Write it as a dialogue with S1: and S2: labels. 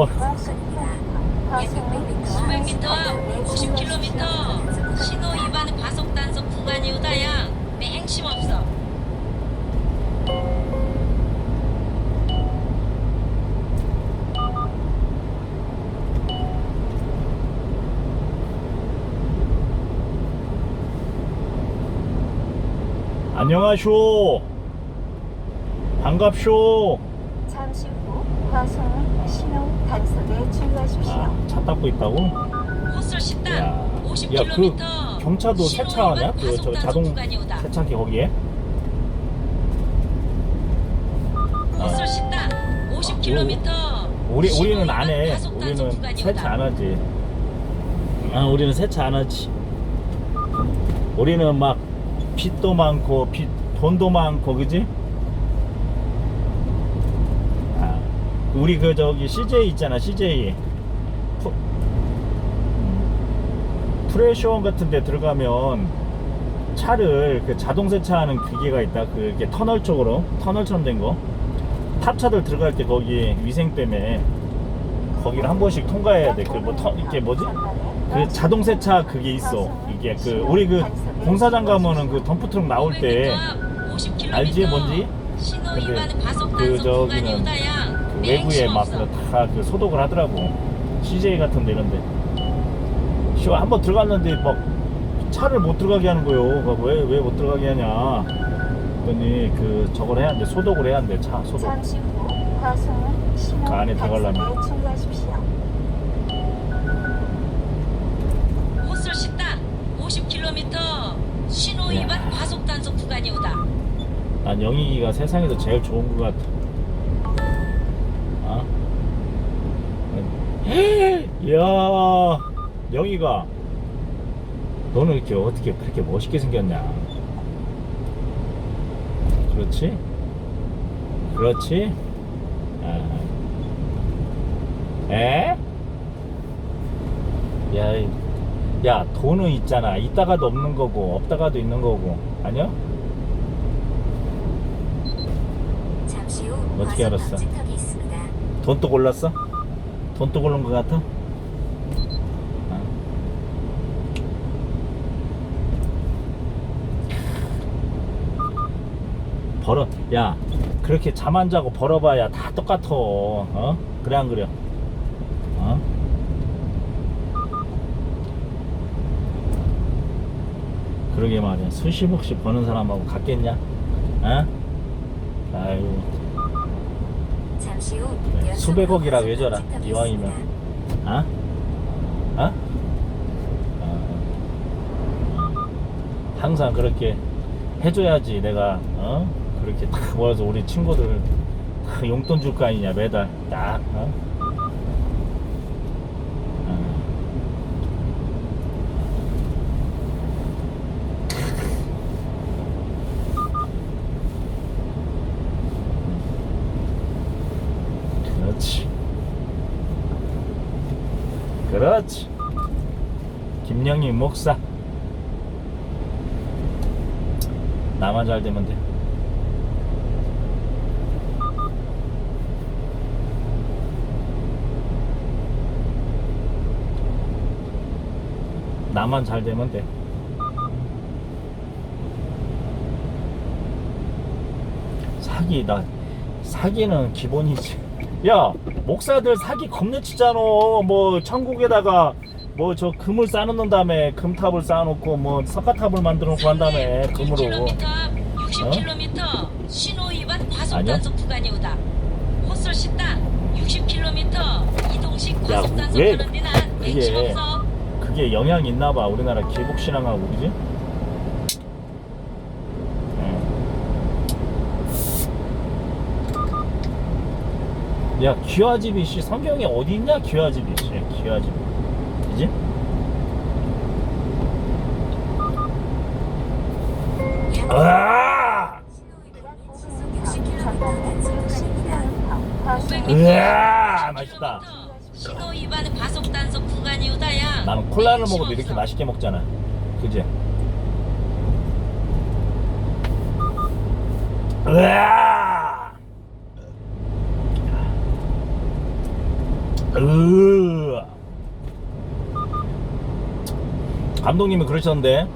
S1: 어.
S2: 수백 미터, 50km 신호 위반 과속 단속 구간이 오다야 맹심 없어.
S1: 안녕하쇼. 반갑쇼.
S3: 잠시 후 과속 신호 단속에 주의하십시오.
S1: 아, 차 닦고 있다고?
S2: 헛설
S1: 야,
S2: 식당
S1: 야,
S2: 50km.
S1: 그 경차도 세차 하냐? 그 저 자동 세차기 거기에?
S2: 헛설 식당 50km.
S1: 우리 우리는 안 해. 우리는 세차 안 하지. 아, 우리는 세차 안 하지. 우리는 막 빚도 많고 빚 돈도 많고 그지? 아, 우리 그 저기 CJ 있잖아 CJ 프, 음, 프레시원 같은 데 들어가면 차를 그 자동 세차하는 기계가 있다 그게 터널 쪽으로 터널처럼 된 거 탑차들 들어갈 때 거기 위생 때문에 거기를 한 번씩 통과해야 돼. 그뭐 이게 뭐지? 그 자동 세차 그게 있어. 이게 그 우리 그 공사장 가면은 그 덤프 트럭 나올 때 알지 뭔지? 근데 그 저기는 외부에 막다그 소독을 하더라고. CJ 같은 데 이런데. 쇼 한번 들어갔는데 막 차를 못 들어가게 하는 거요. 왜왜 못 들어가게 하냐? 그랬더니 그 저걸 해야 돼. 소독을 해야 돼. 차 소독.
S3: 잠시 후 과속 신호
S1: 그 안에 들어가려면.
S3: 주의하십시오.
S2: 헛설 식당 50km 신호
S1: 야.
S2: 위반 과속 단속 구간이 오다.
S1: 난 영희가 세상에서 제일 좋은 것 같아. 아? 이야, 영희가 너는 이렇게 어떻게 그렇게 멋있게 생겼냐? 그렇지? 그렇지? 아. 에? 야, 이- 야, 돈은 있잖아. 있다가도 없는 거고, 없다가도 있는 거고. 아니야? 어떻게 알았어? 돈 또 골랐어? 돈또 고른 것 같아? 아. 벌어 야 그렇게 잠 안 자고 벌어봐야 다 똑같아 어? 그래 안 그래? 어? 그러게 말이야 수십억씩 버는 사람하고 같겠냐? 어?
S3: 연속
S1: 수백억이라 외져라, 이왕이면. 어? 어? 어. 항상 그렇게 해줘야지 내가 어? 그렇게 딱 모아서 우리 친구들 다 용돈 줄 거 아니냐 매달 딱 어? 어. 그렇지 그렇지. 김영희 목사. 나만 잘 되면 돼. 나만 잘 되면 돼. 사기 나 사기는 기본이지 야 목사들 사기 겁내 치잖아 뭐 천국에다가 뭐 저 금을 쌓아놓는 다음에 금탑을 쌓아놓고 뭐 석가탑을 만들어 놓고 한 다음에 금으로
S2: 1km, 60km 신호 위반 과속
S1: 아니야?
S2: 단속 구간이 오다. 헛설 식당 60km 이동식
S1: 야,
S2: 과속 단속
S1: 왜
S2: 하는 데는
S1: 그게-
S2: 맹심 없어.
S1: 그게 영향이 있나 봐 우리나라 기복신앙하고 그지? 야 귀화집이 씨 성경에 어디 있냐 귀화집이 씨 귀화집 그지? 으아! 으아 맛있다. 나는 콜라를 먹어도 이렇게. 맛있게 먹잖아 그지? 으아! 으 감독님이 그러셨는데